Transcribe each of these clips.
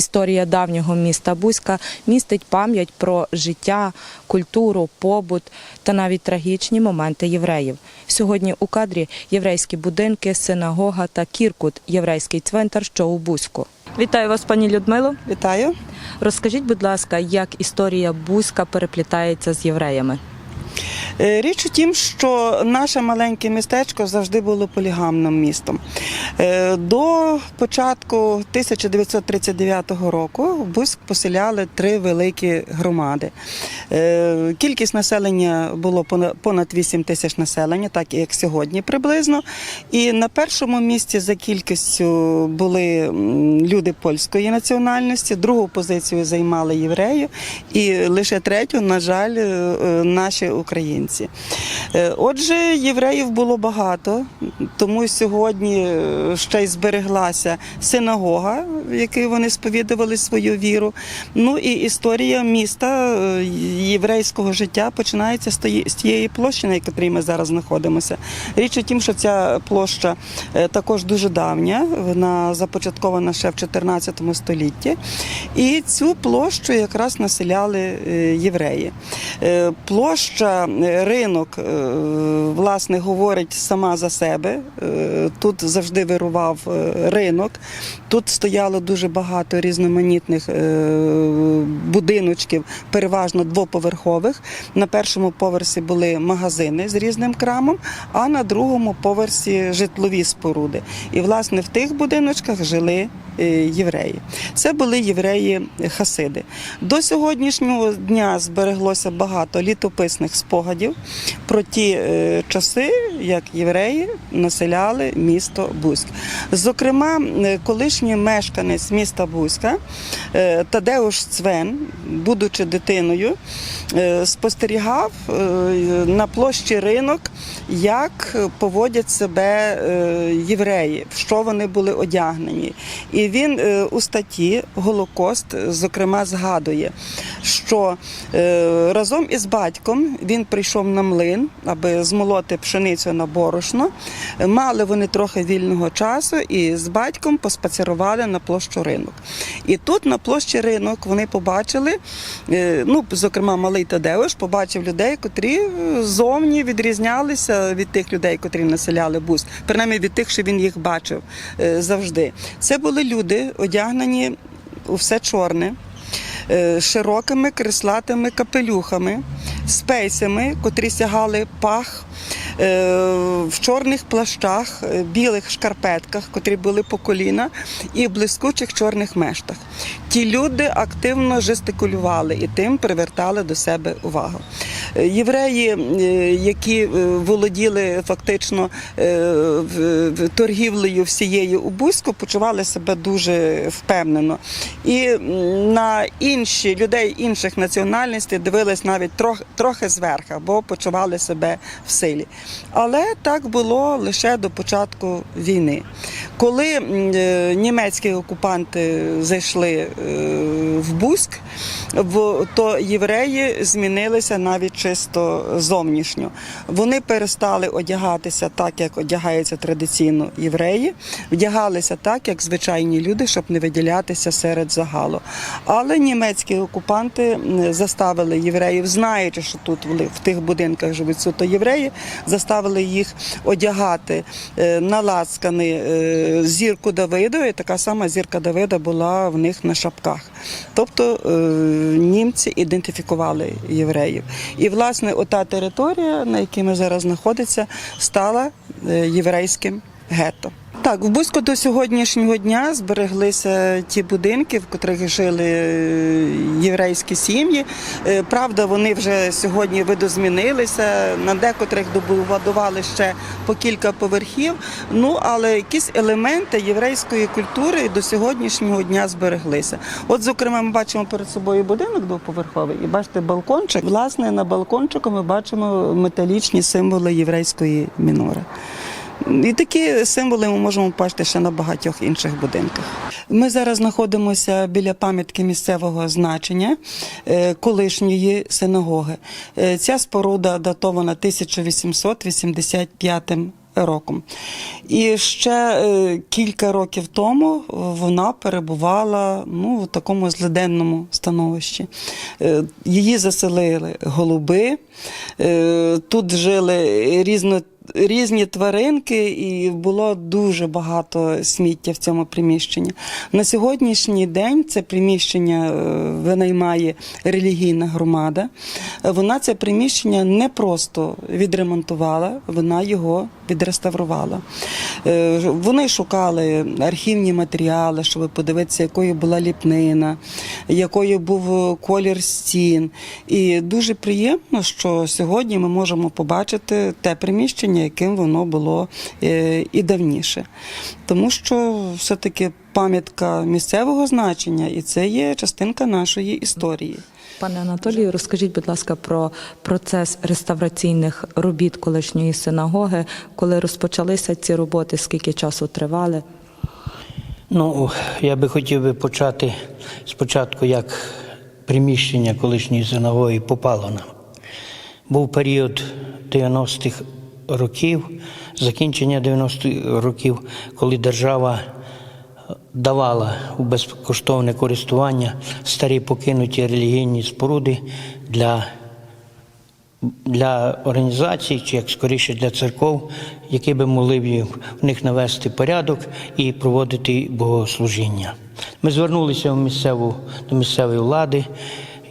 Історія давнього міста Бузька містить пам'ять про життя, культуру, побут та навіть трагічні моменти євреїв. Сьогодні у кадрі єврейські будинки, синагога та Кіркут, єврейський цвинтар, що у Бузьку. Вітаю вас, пані Людмило. Вітаю. Розкажіть, будь ласка, як історія Бузька переплітається з євреями? Е, Річ у тім, що наше маленьке містечко завжди було полігамним містом. Е, До початку 1939 року в Бузьк поселяли три великі громади. Е, Кількість населення було понад 8 тисяч населення, так як сьогодні приблизно. І на першому місці за кількістю були люди польської національності, другу позицію займали євреї, і лише третю, на жаль, наші українці. Е, Отже, євреїв було багато, тому сьогодні е, ще й збереглася синагога, в якій вони сповідували свою віру. Ну і історія міста е, єврейського життя починається з тієї площі, на якій ми зараз знаходимося. Річ у тім, що ця площа також дуже давня, вона започаткована ще в 14 столітті. І цю площу якраз населяли євреї. Площа, е, ринок, е, власне, говорить сама за себе. Е, Тут завжди вирував ринок. Тут стояло дуже багато різноманітних будиночків, переважно двоповерхових. На першому поверсі були магазини з різним крамом, а на другому поверсі житлові споруди. І, власне, в тих будиночках жили євреї. Це були євреї-хасиди. До сьогоднішнього дня збереглося багато літописних спогадів про ті е, часи, як євреї населяли місто Бузьк. Зокрема, е, колишній мешканець міста Бузька е, Тадеуш Цвен, будучи дитиною, е, спостерігав е, на площі ринок, як поводять себе е, євреї, в що вони були одягнені. І він е, у статті Голокост, зокрема, згадує, що е, разом із батьком він прийшов на млин, аби змолоти пшеницю на борошно. Мали вони трохи вільного часу і з батьком поспацірували на площу ринок. І тут на площі ринок вони побачили, е, ну, зокрема, малий Тадеуш побачив людей, котрі зовні відрізнялися від тих людей, котрі населяли Бузьк, принаймні від тих, що він їх бачив завжди. Це були люди, одягнені у все чорне. е, Широкими креслатими капелюхами, з котрі сягали пах, е, в чорних плащах, е, білих шкарпетках, котрі були по коліна, і в блискучих чорних мештах. Ті люди активно жестикулювали і тим привертали до себе увагу. Е, Євреї, е, які е, володіли фактично торгівлею всією у Бузьку, почували себе дуже впевнено. І на інші людей інших національностей дивились навіть трохи, трохи зверха, бо почували себе в силі. Але так було лише до початку війни. Коли німецькі окупанти зайшли в Бузьк, то євреї змінилися навіть чисто зовнішньо. Вони перестали одягатися так, як одягаються традиційно євреї, вдягалися так, як звичайні люди, щоб не виділятися серед загалу. Але німецькі окупанти заставили євреїв, знаючи, що тут в тих будинках живуть суто євреї, заставили їх одягати е, на лацкани е, зірку Давида, і така сама зірка Давида була в них на шапках. Тобто е, німці ідентифікували євреїв. І власне ота територія, на якій ми зараз знаходимося, стала е, єврейським гетто. Так, в Бузьку до сьогоднішнього дня збереглися ті будинки, в котрих жили е, єврейські сім'ї. Е, Правда, вони вже сьогодні видозмінилися, на декотрих добудували ще по кілька поверхів. Ну але якісь елементи єврейської культури до сьогоднішнього дня збереглися. От, зокрема, ми бачимо перед собою будинок двоповерховий і бачите балкончик. Власне, на балкончику ми бачимо металічні символи єврейської мінори. І такі символи ми можемо бачити ще на багатьох інших будинках. Ми зараз знаходимося біля пам'ятки місцевого значення е, колишньої синагоги. Е, Ця споруда датована 1885 роком. І ще е, кілька років тому вона перебувала ну, в такому злиденному становищі. Її заселили голуби, тут жили різно. Різні тваринки, і було дуже багато сміття в цьому приміщенні. На сьогоднішній день це приміщення е, винаймає релігійна громада. Е, Вона це приміщення не просто відремонтувала, вона його відреставрувала. Е, Вони шукали архівні матеріали, щоб подивитися, якою була ліпнина, якою був колір стін. І дуже приємно, що сьогодні ми можемо побачити те приміщення, яким воно було е, і давніше. Тому що все-таки пам'ятка місцевого значення, і це є частинка нашої історії. Пане Анатолію, розкажіть, будь ласка, про процес реставраційних робіт колишньої синагоги, коли розпочалися ці роботи, скільки часу тривали? Ну, я би хотів би почати спочатку, як приміщення колишньої синагоги попало нам. Був період 90-х років, закінчення 90-х років, коли держава давала у безкоштовне користування старі покинуті релігійні споруди для для організацій, чи як скоріше для церков, які би могли в них навести порядок і проводити богослужіння. Ми звернулися в місцеву, до місцевої влади,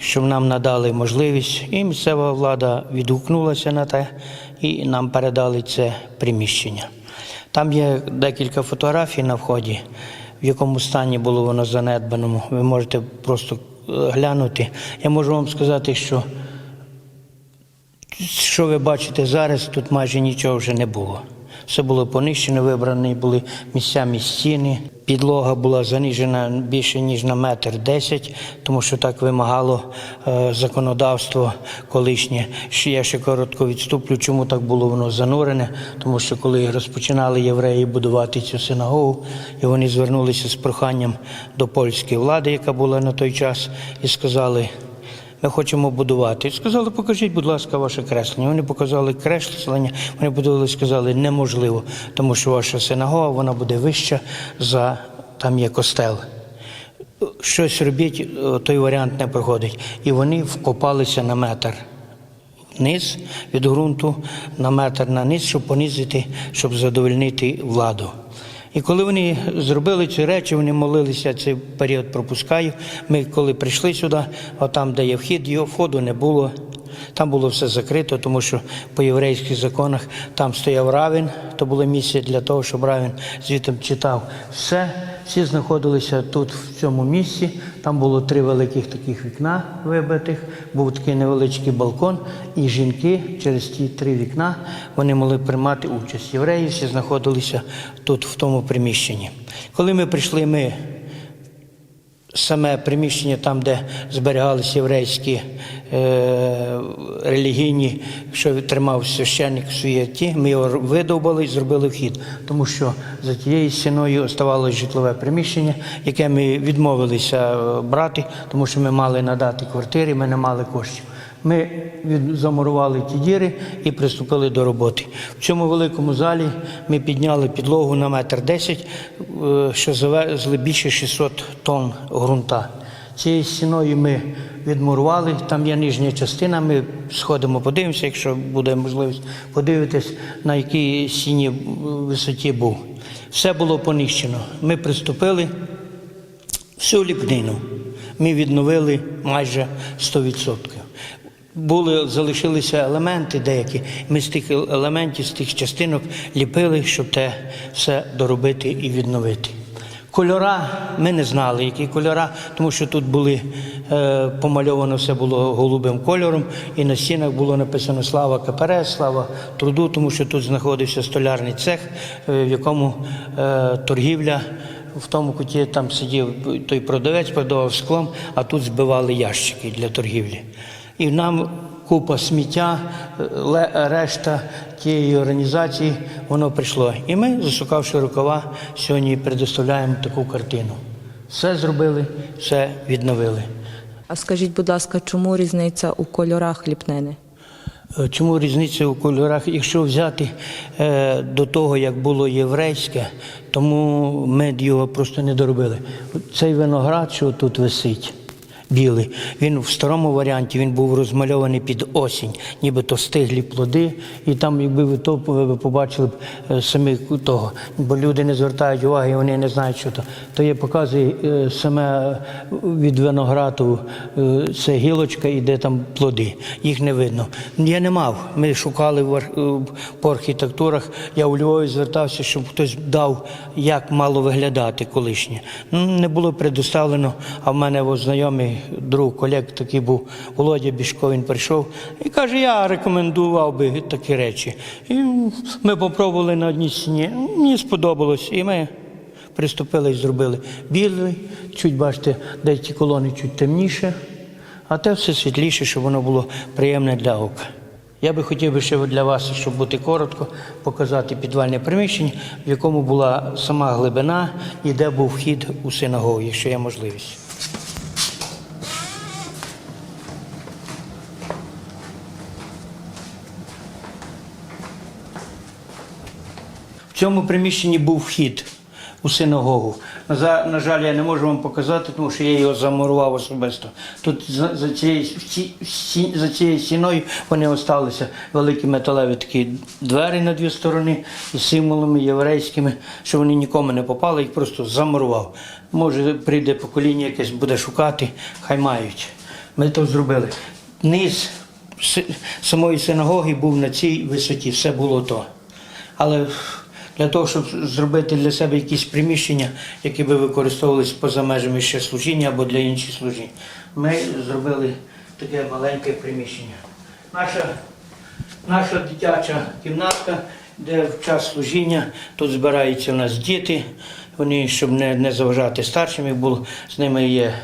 щоб нам надали можливість, і місцева влада відгукнулася на те, і нам передали це приміщення. Там є декілька фотографій на вході, в якому стані було воно занедбаному. Ви можете просто е, глянути. Я можу вам сказати, що що ви бачите зараз, тут майже нічого вже не було. Все було понищено, вибрані були місцями стіни. Підлога була заніжена більше ніж на метр десять, тому що так вимагало е, законодавство колишнє. Я ще коротко відступлю, чому так було воно занурене, тому що коли розпочинали євреї будувати цю синагогу, і вони звернулися з проханням до польської влади, яка була на той час, і сказали. Ми хочемо будувати. Сказали, покажіть, будь ласка, ваше креслення. Вони показали креслення, вони будували, сказали, неможливо, тому що ваша синагога вона буде вища за там є костел. Щось робіть, той варіант не проходить. І вони вкопалися на метр вниз від ґрунту, на метр на низ, щоб понизити, щоб задовольнити владу. І коли вони зробили ці речі, вони молилися, цей період пропускаю. Ми коли прийшли сюди, а там, де є вхід, його входу не було. Там було все закрито, тому що по єврейських законах там стояв равін, то було місце для того, щоб равін звідти читав все. Всі знаходилися тут, в цьому місці. Там було три великих таких вікна вибитих, був такий невеличкий балкон, і жінки через ті три вікна вони могли приймати участь. Євреї всі знаходилися тут, в тому приміщенні. Коли ми прийшли, ми саме приміщення, там, де зберігалися єврейські е, релігійні, що тримав священник в своїй ті, ми його видовбали і зробили вхід, тому що за тією стіною оставалося житлове приміщення, яке ми відмовилися е, брати, тому що ми мали надати квартири, ми не мали коштів. Ми замурували ті діри і приступили до роботи. В цьому великому залі ми підняли підлогу на метр десять, е, що завезли більше 600 тонн ґрунта. Цією стіною ми відмурували, там є нижня частина, ми сходимо, подивимося, якщо буде можливість подивитись, на якій стіні е, висоті був. Все було понищено. Ми приступили всю ліпнину. Ми відновили майже 100%. Були, залишилися елементи деякі. Ми з тих елементів, з тих частинок ліпили, щоб те все доробити і відновити. Кольора ми не знали, які кольора, тому що тут були е, помальовано все було голубим кольором, і на стінах було написано Слава КПРС, слава труду, тому що тут знаходився столярний цех, е, в якому е, торгівля в тому куті там сидів той продавець, продавав склом, а тут збивали ящики для торгівлі. І нам купа сміття, решта тієї організації, воно прийшло. І ми, засукавши рукава, сьогодні предоставляємо таку картину. Все зробили, все відновили. А скажіть, будь ласка, чому різниця у кольорах ліпнини? Е, Чому різниця у кольорах? Якщо взяти е, до того, як було єврейське, тому ми його просто не доробили. Цей виноград, що тут висить, білий, він в старому варіанті він був розмальований під осінь, нібито стиглі плоди, і там, якби ви то ви побачили б е, самі того, бо люди не звертають уваги, вони не знають, що то. То є показує е, саме від винограду е, це гілочка і де там плоди. Їх не видно. Я не мав. Ми шукали е, по архітектурах. Я у Львові звертався, щоб хтось дав, як мало виглядати колишнє. Не було предоставлено, а в мене знайомий друг, колег такий був Володя Бішко, він прийшов і каже, я рекомендував би такі речі. І ми попробували на одній стіні. Мені сподобалось. І ми приступили і зробили білий, чуть бачите, деякі колони чуть темніше, а те все світліше, щоб воно було приємне для ока. Я би хотів би ще для вас, щоб бути коротко, показати підвальне приміщення, в якому була сама глибина і де був вхід у синагогу, якщо є можливість. В цьому приміщенні був вхід у синагогу. На, за- на жаль, я не можу вам показати, тому що я його замурував особисто. Тут за, за, цією, всі- за цією стіною вони осталися великі металеві такі двері на дві сторони із символами єврейськими, що вони нікому не попали, їх просто замурував. Може, прийде покоління якесь буде шукати, хай мають. Ми то зробили. Низ самої синагоги був на цій висоті, все було то. Але для того, щоб зробити для себе якісь приміщення, які би використовувалися поза межами ще служіння або для інших служінь, ми зробили таке маленьке приміщення. Наша, наша дитяча кімнатка, де в час служіння тут збираються у нас діти. Вони, щоб не, не заважати старшим, було, з ними є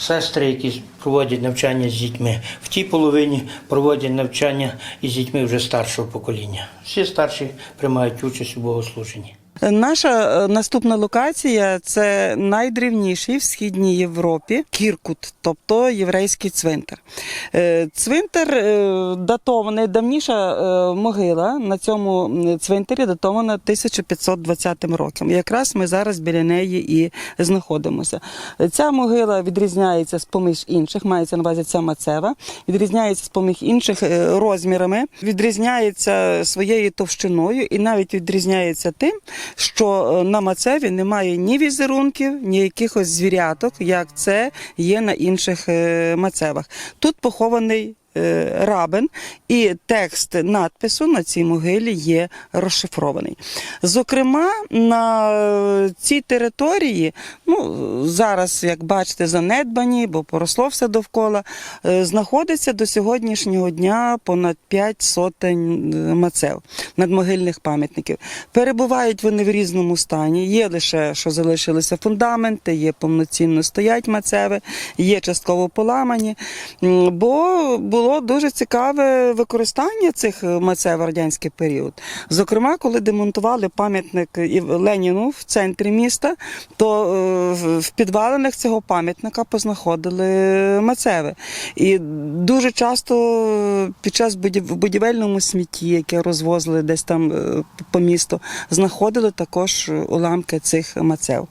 сестри, які проводять навчання з дітьми. В тій половині проводять навчання із дітьми вже старшого покоління. Всі старші приймають участь у богослуженні. Наша е, наступна локація це найдревніший в східній Європі Кіркут, тобто єврейський цвинтар. Е, Цвинтар е, датований, давніша могила на цьому цвинтарі датована 1520 роком. Якраз ми зараз біля неї і знаходимося. Ця могила відрізняється з поміж інших, мається на увазі ця мацева, відрізняється з поміж інших розмірами, відрізняється своєю товщиною і навіть відрізняється тим, що е, на мацеві немає ні візерунків, ні якихось звіряток, як це є на інших е, мацевах. Тут похований. Е, Рабин і текст надпису на цій могилі є розшифрований. Зокрема, на е, цій території, ну зараз, як бачите, занедбані, бо поросло все довкола, е, знаходиться до сьогоднішнього дня понад 5 сотень мацев надмогильних пам'ятників. Перебувають вони в різному стані. Є лише, що залишилися фундаменти, є повноцінно стоять мацеви, є частково поламані. Бо було дуже цікаве використання цих мацев в радянський період. Зокрема, коли демонтували пам'ятник Леніну в центрі міста, то е, в- підвалинах цього пам'ятника познаходили мацеви. І дуже часто під час будівельному смітті, яке розвозили десь там е, по місту, знаходили також уламки цих мацев.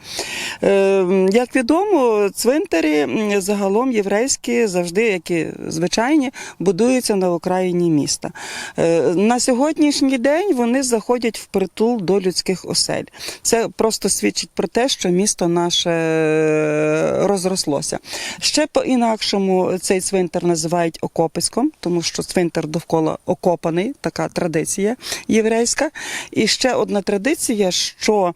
Е, Як відомо, цвинтарі загалом єврейські завжди, як і звичайні, будуються на окраїні міста. Е, На сьогоднішній день вони заходять в притул до людських осель. Це просто свідчить про те, що місто наше е, розрослося. Ще по-інакшому цей цвинтар називають окописьком, тому що цвинтар довкола окопаний, така традиція єврейська. І ще одна традиція, що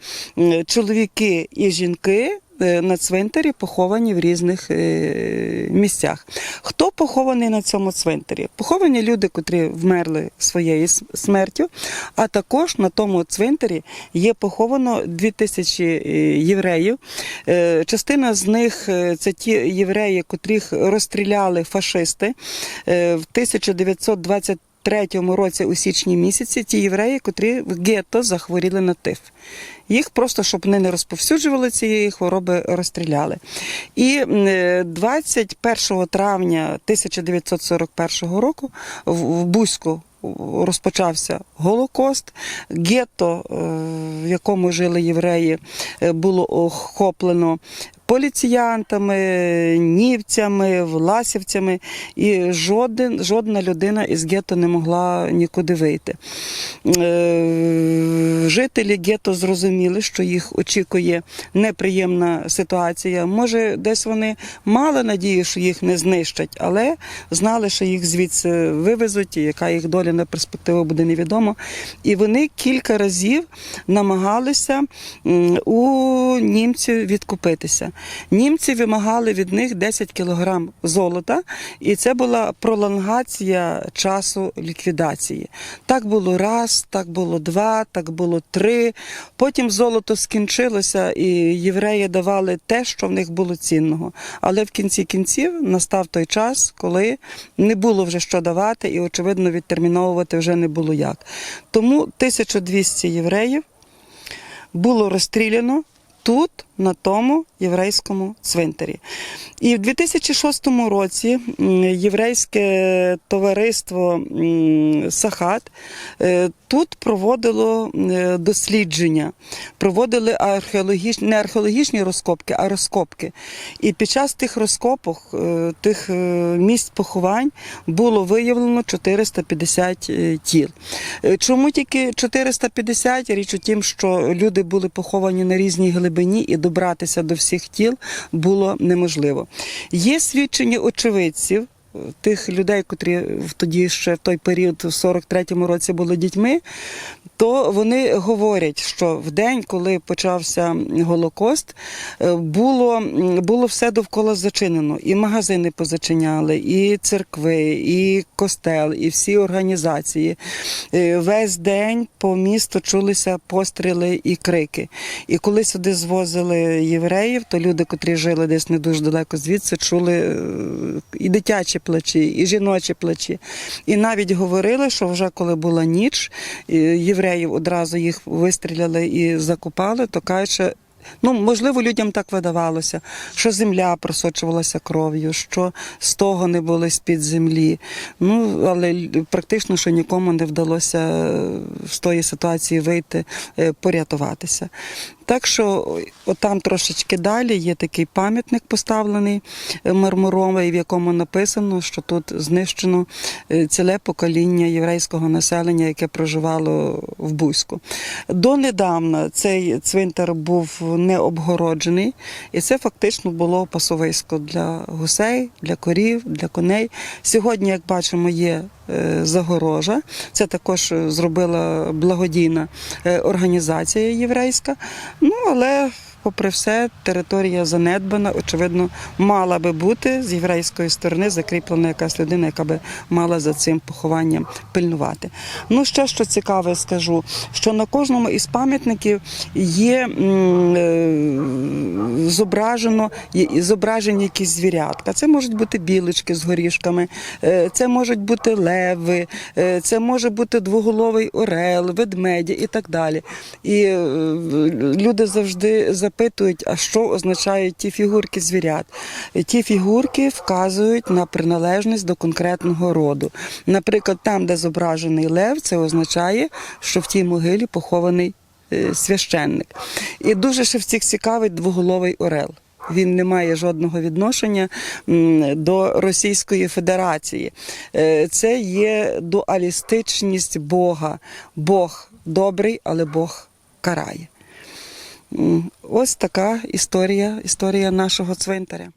чоловіки і жінки. Е, На цвинтарі поховані в різних е, місцях. Хто похований на цьому цвинтарі? Поховані люди, котрі вмерли своєю смертю, а також на тому цвинтарі є поховано дві тисячі е, євреїв. Частина з них це ті євреї, котрих розстріляли фашисти в 1920 43-му році, у січні місяці, ті євреї, котрі в гетто захворіли на тиф. Їх просто, щоб вони не розповсюджували цієї хвороби, розстріляли. І е, 21 травня 1941 року в в Бузьку розпочався Голокост. Гетто, е, в якому жили євреї, е, було охоплено поліціянтами, нівцями, власівцями, і жоден, жодна людина із гетто не могла нікуди вийти. Е, Жителі гетто зрозуміли, що їх очікує неприємна ситуація. Може, десь вони мали надію, що їх не знищать, але знали, що їх звідси вивезуть, і яка їх доля на перспективу буде невідомо. І вони кілька разів намагалися у німців відкупитися. Німці вимагали від них 10 кілограм золота, і це була пролонгація часу ліквідації. Так було раз, так було два, так було три. Потім золото скінчилося, і євреї давали те, що в них було цінного. Але в кінці кінців настав той час, коли не було вже що давати, і, очевидно, відтерміновувати вже не було як. Тому 1200 євреїв було розстріляно тут, на тому єврейському цвинтарі. І в 2006 році єврейське товариство Сахат е, тут проводило е, дослідження, проводили археологічні, не археологічні розкопки, а розкопки. І під час тих розкопок, е, тих місць поховань було виявлено 450 е, тіл. Чому тільки 450? Річ у тім, що люди були поховані на різній глибині і добратися до всіх тіл було неможливо. Є свідчення очевидців. Тих людей, котрі тоді ще в той період, в 43-му році були дітьми, то вони говорять, що в день, коли почався Голокост, е, було, було все довкола зачинено. І магазини позачиняли, і церкви, і костел, і всі організації. Е, Весь день по місту чулися постріли і крики. І коли сюди звозили євреїв, то люди, котрі жили десь не дуже далеко звідси, чули е, і дитячі плачі, і жіночі плачі. І навіть говорили, що вже коли була ніч, євреїв одразу їх вистріляли і закопали, то кажуть, Ну, можливо, людям так видавалося, що земля просочувалася кров'ю, що стогони були з-під землі. Ну, але практично, що нікому не вдалося з тої ситуації вийти, е, порятуватися. Так що ой, отам трошечки далі є такий пам'ятник поставлений е, мармуровий, в якому написано, що тут знищено е, ціле покоління єврейського населення, яке проживало в Бузьку. Донедавна цей цвинтар був не обгороджений, і це фактично було пасовисько для гусей, для корів, для коней. Сьогодні, як бачимо, є загорожа. Це також е, зробила благодійна е, організація єврейська. Ну але попри все, територія занедбана. Очевидно, мала би бути з єврейської сторони закріплена якась людина, яка би мала за цим похованням пильнувати. Ну ще що цікаве, скажу, що на кожному із пам'ятників є е, зображено зображені якісь звірятка. Це можуть бути білочки з горішками, е, це можуть бути леви, е, це може бути двоголовий орел, ведмеді і так далі. І люди завжди запитують, а що означають ті фігурки звірят. Ті фігурки вказують на приналежність до конкретного роду. Наприклад, там, де зображений лев, це означає, що в тій могилі похований е, священник. І дуже ще всіх цікавить двоголовий орел. Він не має жодного відношення до Російської Федерації. Е, Це є дуалістичність Бога. Бог добрий, але Бог карає. Ось така історія, історія нашого цвинтаря.